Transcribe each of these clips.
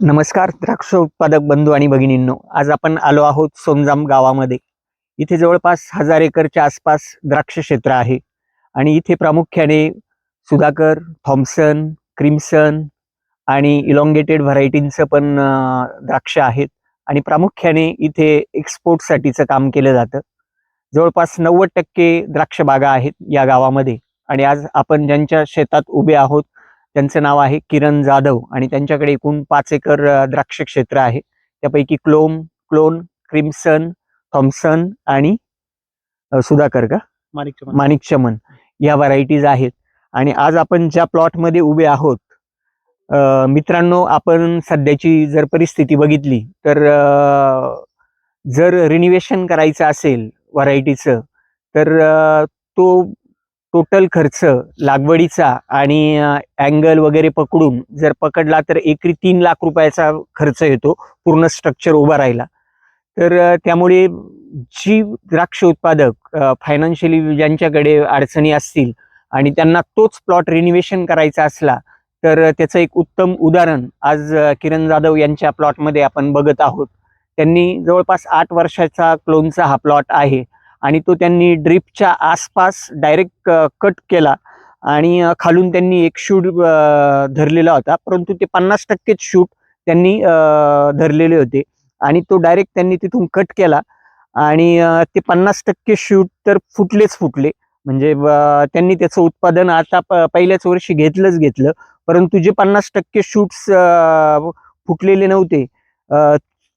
नमस्कार द्राक्ष उत्पादक बंधू आणि भगिनींनो. आज आपण आलो आहोत सोनजाम गावामध्ये. इथे जवळपास हजार एकरच्या आसपास द्राक्ष क्षेत्र आहे. आणि इथे प्रामुख्याने सुधाकर थॉम्सन क्रिम्सन आणि इलॉंगेटेड व्हरायटींचं पण द्राक्ष आहेत. आणि प्रामुख्याने इथे एक्सपोर्टसाठीचं काम केलं जातं. जवळपास नव्वद टक्के द्राक्ष बागा आहेत या गावामध्ये. आणि आज आपण ज्यांच्या शेतात उभे आहोत त्यांचं नाव आहे किरण जाधव आणि त्यांच्याकडे एकूण पाच एकर द्राक्ष क्षेत्र आहे. त्यापैकी क्लोम क्लोन क्रिम्सन थॉम्सन आणि सुधाकर का? माणिक चमन या व्हरायटीज आहेत. आणि आज आपण ज्या प्लॉटमध्ये उभे आहोत मित्रांनो आपण सध्याची जर परिस्थिती बघितली तर जर रिनिवेशन करायचं असेल व्हरायटीचं तर तो टोटल खर्च लागवडीचा आणि अँगल वगैरे पकडून जर पकडला तर एकरी तीन लाख रुपयाचा खर्च येतो पूर्ण स्ट्रक्चर उभा राहिला. तर त्यामुळे जी द्राक्ष उत्पादक फायनान्शियली ज्यांच्याकडे अडचणी असतील आणि त्यांना तोच प्लॉट रिनिव्हेशन करायचा असला तर त्याचं एक उत्तम उदाहरण आज किरण जाधव यांच्या प्लॉटमध्ये आपण बघत आहोत. त्यांनी जवळपास आठ वर्षाचा क्लोनचा हा प्लॉट आहे. आणि तो त्यांनी ड्रिपच्या आसपास डायरेक्ट कट केला आणि खालून त्यांनी एक शूट धरलेला होता. परंतु ते पन्नास टक्केच शूट त्यांनी धरलेले होते आणि तो डायरेक्ट त्यांनी तिथून कट केला आणि ते पन्नास टक्के शूट तर फुटलेच फुटले. म्हणजे त्यांनी त्याचं उत्पादन आता प- पहिल्याच वर्षी घेतलंच घेतलं. परंतु जे पन्नास टक्के शूट्स फुटलेले नव्हते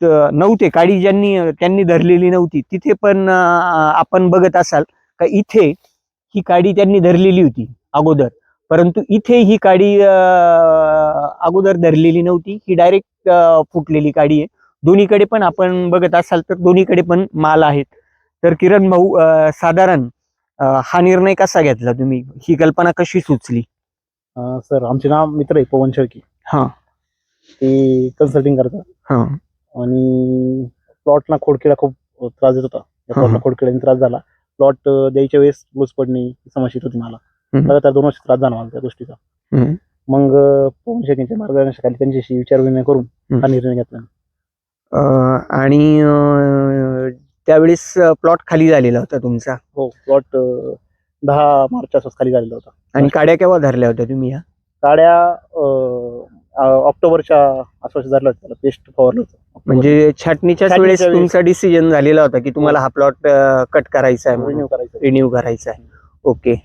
नव्हते. काडी ज्यांनी त्यांनी धरलेली नव्हती. तिथे पण आपण बघत असाल का इथे ही काडी त्यांनी धरलेली होती अगोदर. परंतु इथे ही काडी अगोदर धरलेली नव्हती. ही डायरेक्ट फुटलेली काडी आहे. दोन्हीकडे पण आपण बघत असाल तर दोन्हीकडे पण माल आहेत. तर किरण भाऊ साधारण हा निर्णय कसा घेतला तुम्ही? ही कल्पना कशी सुचली? सर आमचे नाव मित्र आहे पवन शेळके. हा. ते कन्सल्टिंग करतात. हा. आणि प्लॉटला खोडकिडा खूप त्रास देत होता प्लॉटला. खोडकिड्याने त्रास झाला प्लॉट द्यायच्या वेळेस लूज पडणे समस्या येत होती मला. लगातार दोन वर्ष त्रास झाला मला त्या गोष्टीचा. मग पवन शेळकेंच्या मार्गदर्शनाखाली त्यांच्याशी विचारविनिमय करून हा. निर्णय घेतला आणि त्यावेळेस प्लॉट खाली झालेला होता तुमचा हो प्लॉट दहा मार्च आसपास खाली झालेला होता आणि काड्या केव्हा धरल्या होत्या तुम्ही या काड्या ऑक्टोबरच्या आसपास झाल्या होत्या त्याला पेस्ट फवारलं होतं. म्हणजे छाटणीच्याच छाटणीच्या वेळेस वेळेस. तुमचा डिसिजन झालेला होता की तुम्हाला हा. प्लॉट कट करायचा आहे रिन्यू करायचं. रिन्यू करायचा आहे. ओके.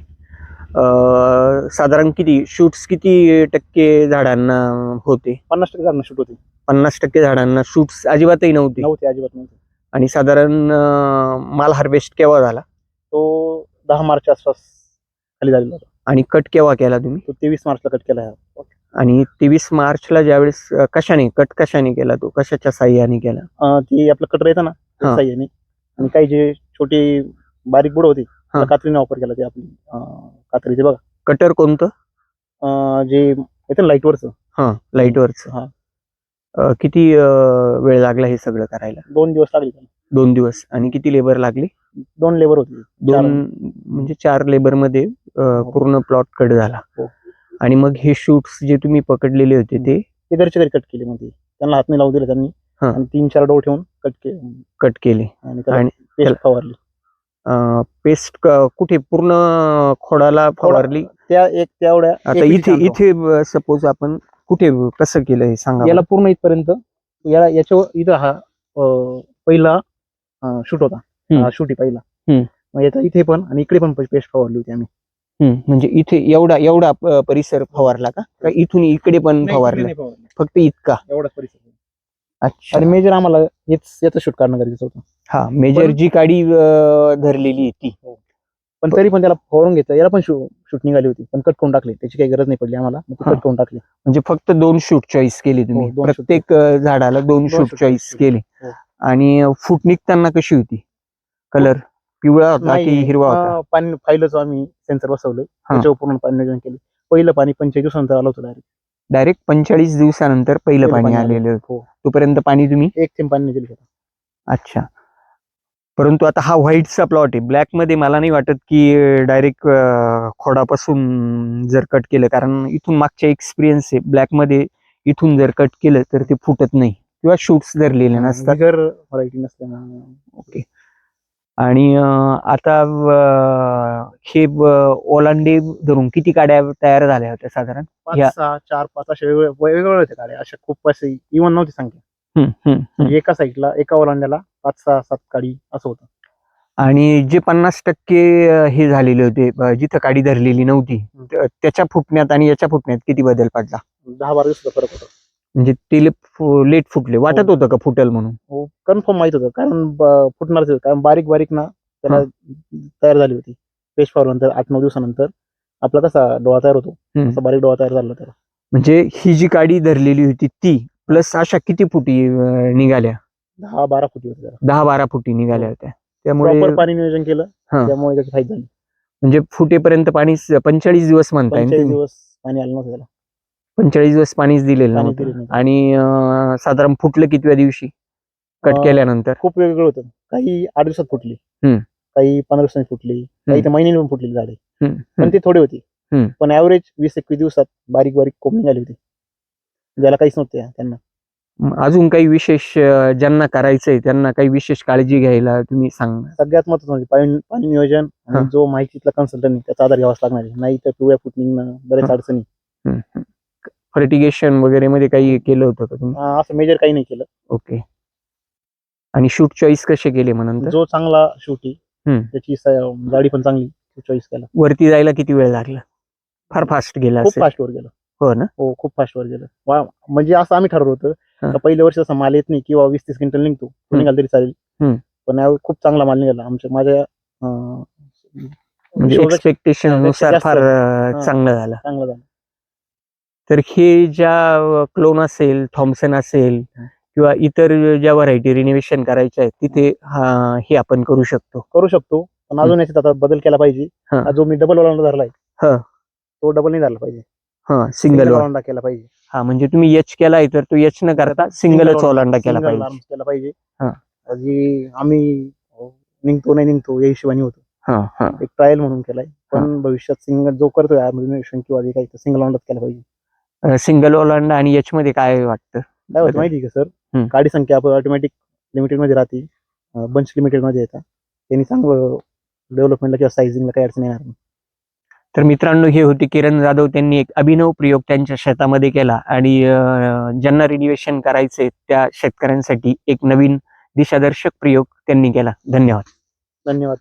साधारण किती शूट्स किती टक्के झाडांना होते? पन्नास टक्के झालं शूट होती. पन्नास टक्के झाडांना शूट्स अजिबातही नव्हते? नव्हते अजिबात नव्हते. आणि साधारण अं, माल हार्वेस्ट केव्हा झाला? तो दहा मार्च आसपास खाली झालेला होता. आणि कट केव्हा केला तुम्ही? तो तेवीस मार्चला कट केला आणि तेवीस मार्चला ज्यावेळेस कशाने कट कशाने केला तो? कशाच्या साह्याने केला? अं, ते आपलं कटर येतं ना हा. साह्याने. आणि काही जे छोटी बारीक बुड होती. त्याला कात्रीने वापर केला ते आपली अं, कात्रीचे बघा. कटर कोणतं? अं, जे येतं ना लाईटवरचं. हा लाईटवरच. हा. किती अं, वेळ लागला हे सगळं करायला? दोन दिवस लागले त्याला. दोन दिवस. आणि किती लेबर लागले? दोन लेबर होते. दोन म्हणजे चार लेबरमध्ये अं, हो. पूर्ण प्लॉट कट झाला. हो. आणि मग हे शूट्स जे तुम्ही पकडलेले होते ते? ते घरी कट केले ते त्यांना हात नाही लावून दिले त्यांनी. हा. आणि तीन चार डो ठेवून कट केले कट केले. आणि त्याला आणि पेस्ट त्याला- फवारली. पेस्ट कुठे? पूर्ण खोडाला फवारली? त्या एक तेवढ्या आता एक इथे. इथे सपोज आपण कुठे कसं केलं हे सांगा याला पूर्ण इथपर्यंत याला याच्या इथं हा अं, पहिला शूट होता. हम्म. शूट पहिला. हम्म. मग याचा इथे पण आणि इकडे पण पेस्ट फवारली होती आम्ही. म्हणजे इथे एवढा एवढा परिसर फवारला का? का इथून इकडे पण फवारलं? फक्त इतका? एवढाच परिसर. अच्छा. आणि मेजर आम्हाला याचं शूट करणं गरजेचं होतं. हा मेजर जी काडी धरलेली आहे ती. पण तरी पण त्याला फवारून घेतलं याला पण शूट निघाली होती. पण कट करून टाकली त्याची काही गरज नाही पडली आम्हाला हा. कट करून टाकली. म्हणजे फक्त दोन शूट चॉईस केली तुम्ही? हो, shoot प्रत्येक झाडाला दोन शूट चॉईस केले. केले. हो. आणि फूट निघताना कशी होती? कलर? पिवळा होता की हिरवा होता? अं, पाणी फाईलच आम्ही सेन्सर बसवलं. त्याच्यावर पूर्ण पाणी नियोजन केलं. पहिलं पाणी पंचेचाळीस दिवसानंतर आलं होतं डायरेक्ट डायरेक्ट पंचेचाळीस दिवसानंतर पहिलं पाणी पाणी आलं. आलेलं होतं. हो. तोपर्यंत पाणी तुम्ही? एक थेंब पाणी दिलं होतं. अच्छा. परंतु आता हा व्हाईटचा प्लॉट आहे. ब्लॅकमध्ये मला नाही वाटत की डायरेक्ट खोडापासून जर कट केलं. कारण इथून मागच्या एक्सपिरियन्स आहे. ब्लॅकमध्ये इथून जर कट केलं तर ते फुटत नाही. किंवा शूट्स धरलेले नसतात. बिगर व्हरायटी नसल्यामुळे. ओके आणि आता हे ओलांडे धरून किती काड्या तयार झाल्या होत्या साधारण? पाच या- सहा चार पाच असे वेगवेगळे वेगवेगळे होते गाड्या. अशा खूप असे इवन नव्हती संख्या एका साईडला एका ओलांड्याला पाच सहा सात गाडी असं होतं. आणि जे पन्नास टक्के हे झालेले होते जिथं काडी धरलेली नव्हती त्याच्या फुटण्यात आणि याच्या फुटण्यात किती बदल पडला? दहा बारा दिवसाचा फरक होता. म्हणजे ते लेट फुटले. वाटत हो. होतं का फुटल म्हणून? हो कन्फर्म माहीत होतं. कारण ब- फुटणारच होतं. कारण बारीक बारीक ना त्याला तयार झाली होती. पेश फॉर नंतर आठ नऊ दिवसानंतर. आपला कसा डोळा तयार होतो. हम्म. असा बारीक डोळा तयार झाला त्याला. म्हणजे ही जी काडी धरलेली होती ती प्लस अशा किती फुटी अं, निघाल्या? दहा बारा फुटी होते त्याला. दहा बारा फुटी निघाल्या हो. होत्या. त्यामुळे प्रॉपर पाणी नियोजन केलं. हा. त्यामुळे त्याची फायदा झाली. म्हणजे फुटेपर्यंत पाणी पंचेचाळीस दिवस म्हणताय ना पंचेचाळीस तुम्ही? दिवस पाणी आलं नव्हतं त्याला. पंचेचाळीस दिवस पाणीच दिलेलं पाणी नव्हतं. आणि अं, साधारण फुटलं कितव्या दिवशी? कट अं, केल्यानंतर. खूप वेगवेगळं होतं. काही आठ दिवसात फुटली. हम्म. काही पंधरा दिवसांनी फुटली. काही तर महिन्याने पण फुटलेली झाडे. हम्म, पण. ती थोडी होती. हम्म. पण ऍव्हरेज वीस एकवीस दिवसात बारीक बारीक कोंब निघाली होती. ज्याला काहीच नव्हते त्यांना. म, अजून काही विशेष अं, ज्यांना करायचंय त्यांना काही विशेष काळजी घ्यायला तुम्ही सांग. सगळ्यात महत्वाचं म्हणजे पाणी पाणी नियोजन हा. आणि जो माहितीतला कन्सल्टंट त्याचा आधार घ्यावाच लागणार आहे. नाही तर पिवळ्या फूट निघणं बरेच हा. अडचणी. फर्टिगेशन वगैरे मध्ये काही केलं होतं का तुम्ही? अं, असं मेजर काही नाही केलं. ओके आणि शूट चॉईस कसे केले मग नंतर? जो चांगला शेवटी हम्म. त्याची स- गाडी पण चांगली चॉईस केला. वरती जायला किती वेळ लागला? फार फास्ट गेला खूप असेल. फास्ट वर गेलं. हो ना? हो खूप फास्ट वर गेलं. वा- म्हणजे असं आम्ही ठरवलं होतं हा. का पहिल्या वर्षी असा माल येत नाही किंवा वीस तीस क्विंटल निघतो तो. निघाला तरी चालेल. पण यावेळी खूप चांगला माल निघाला. आमच्या माझ्या अं, म्हणजे एक्सपेक्टेशननुसार जास्त फार. अं, हा. चांगलं झालं. चांगलं झालं. तर हे ज्या क्लोन असेल थॉम्सन असेल. किंवा इतर ज्या व्हरायटी रिनोव्हेशन करायच्या आहेत तिथे हा हे आपण करू शकतो. करू शकतो. पण अजून याच्यात आता बदल केला पाहिजे. हा. हा जो मी डबल ओलांडा धरलाय हा. तो डबल नाही धरला पाहिजे. हा सिंगल ओलांडा केला पाहिजे. हा म्हणजे तुम्ही एच केलाय तर तो एच न करता सिंगलच ओलांडा केला Single पाहिजे. केला पाहिजे. हा. जी आम्ही निघतो नाही निघतो या हिशोबाने होतो. हा हा. एक ट्रायल म्हणून केलाय. पण भविष्यात सिंगल जो करतोय किंवा जे काही सिंगल ओलांडाच केला पाहिजे. सिंगल ओलांडा आणि एच मध्ये काय वाटतं? काय होतं बरं. माहिती का हम्म. सर गाडी संख्या आपण ऑटोमॅटिक लिमिटेडमध्ये राहते. बंच लिमिटेडमध्ये येतात. त्यांनी चांगलं डेव्हलपमेंटला किंवा सायझिंगला काही अडचण येणार नाही. तर मित्रांनो हे होते किरण जाधव. त्यांनी एक अभिनव प्रयोग त्यांच्या शेतामध्ये केला आणि अं, ज्यांना रिनोव्हेशन करायचे त्या शेतकऱ्यांसाठी एक नवीन दिशादर्शक प्रयोग त्यांनी केला. धन्यवाद. धन्यवाद.